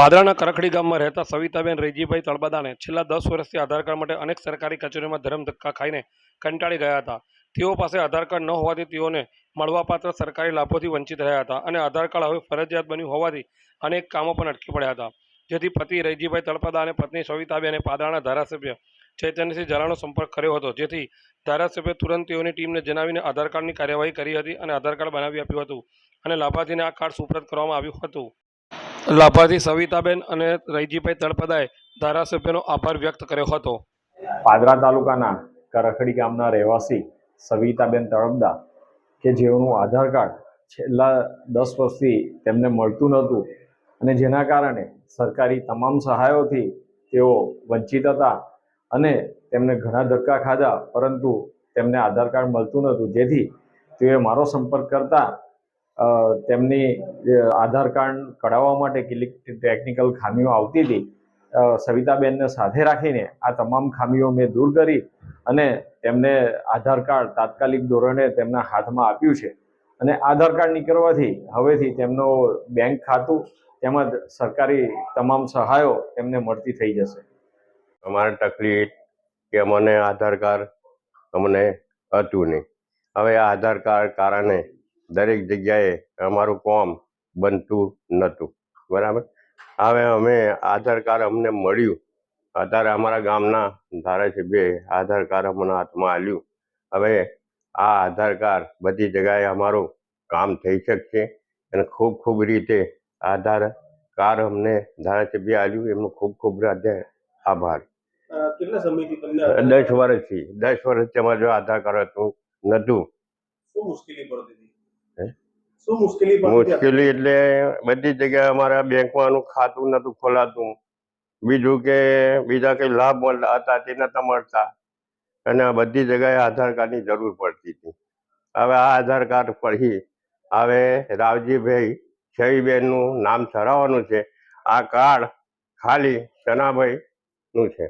પાદરાના કરખડી ગામમાં રહેતા સવિતાબેન રેજીભાઈ તળબદાને છેલ્લા દસ વર્ષથી આધાર કાર્ડ માટે અનેક સરકારી કચેરીઓમાં ધરમ ધક્કા ખાઈને કંટાળી ગયા હતા. તેઓ પાસે આધાર કાર્ડ ન હોવાથી તેઓને મળવાપાત્ર સરકારી લાભોથી વંચિત રહ્યા હતા અને આધાર કાર્ડ હવે ફરજિયાત બન્યું હોવાથી અનેક કામો પણ અટકી પડ્યા હતા. જેથી પતિ રૈજીભાઈ તળપદા અને પત્ની સવિતાબેને પાદરાના ધારાસભ્ય ચૈતન્યસિંહ ઝાલાનો સંપર્ક કર્યો હતો. જેથી ધારાસભ્ય તુરંત તેઓની ટીમને જણાવીને આધાર કાર્ડની કાર્યવાહી કરી હતી અને આધાર કાર્ડ બનાવી આપ્યું હતું અને લાભાર્થીને આ કાર્ડ સુપ્રત કરવામાં આવ્યું હતું. લાભાર્થી સવિતાબેન અને રૈજીભાઈ તળપદાએ ધારાસભ્યનો આભાર વ્યક્ત કર્યો હતો. પાદરા તાલુકાના કરખડી ગામના રહેવાસી સવિતાબેન તળપદા કે જેઓનું આધાર કાર્ડ છેલ્લા દસ વર્ષથી તેમને મળતું નહોતું અને જેના કારણે સરકારી તમામ સહાયોથી તેઓ વંચિત હતા અને તેમને ઘણા ધક્કા ખાધા, પરંતુ તેમને આધાર કાર્ડ મળતું નહોતું. જેથી તેઓએ મારો સંપર્ક કરતા તેમની આધાર કાર્ડ કઢાવવા માટે કેટલીક ટેકનિકલ ખામીઓ આવતી હતી. સવિતાબેનને સાથે રાખીને આ તમામ ખામીઓ મેં દૂર કરી અને તેમને આધાર કાર્ડ તાત્કાલિક ધોરણે તેમના હાથમાં આપ્યું છે. અને આધાર કાર્ડ નીકળવાથી, હવેથી તેમનો બેંક ખાતું તેમજ સરકારી તમામ સહાયો તેમને મળતી થઈ જશે. અમારે તકલીફ કે અમને આધાર કાર્ડ અમને હતું નહીં. હવે આ આધાર કાર્ડ કારણે દરેક જગ્યાએ અમારું કોમ બનતું નહોતું. બરાબર? હવે અમે આધાર કાર્ડ અમને મળ્યું. અત્યારે અમારા ગામના ધારાસભ્ય આધાર કાર્ડ અમને હાથમાં આવ્યું હવે આ આધાર કાર્ડ બધી જગ્યાએ અમારું કામ થઈ શકશે અને ખૂબ ખૂબ રીતે આધાર કાર્ડ અમને ધારાસભ્ય આવ્યું એમનો ખૂબ ખૂબ આભાર. કેટલા સમયથી તમને દસ વર્ષથી દસ વર્ષથી અમારે જો આધાર કાર્ડ હતું નહોતું. શું મુશ્કેલી પડતી હતી? શું મુશ્કેલી મુશ્કેલી એટલે બધી જગ્યાએ અમારા બેંકમાંનું ખાતું નતું ખોલાતું. બીજું કે બીજા કઈ લાભ મળતા હતા તે નતા મળતા. અને આ બધી જગ્યાએ આધાર કાર્ડની જરૂર પડતી હતી. હવે આ આધાર કાર્ડ પડી હવે રાવજીભાઈ છઈબેનનું નામ સરાવવાનું છે. આ કાર્ડ ખાલી સનાભાઈનું છે.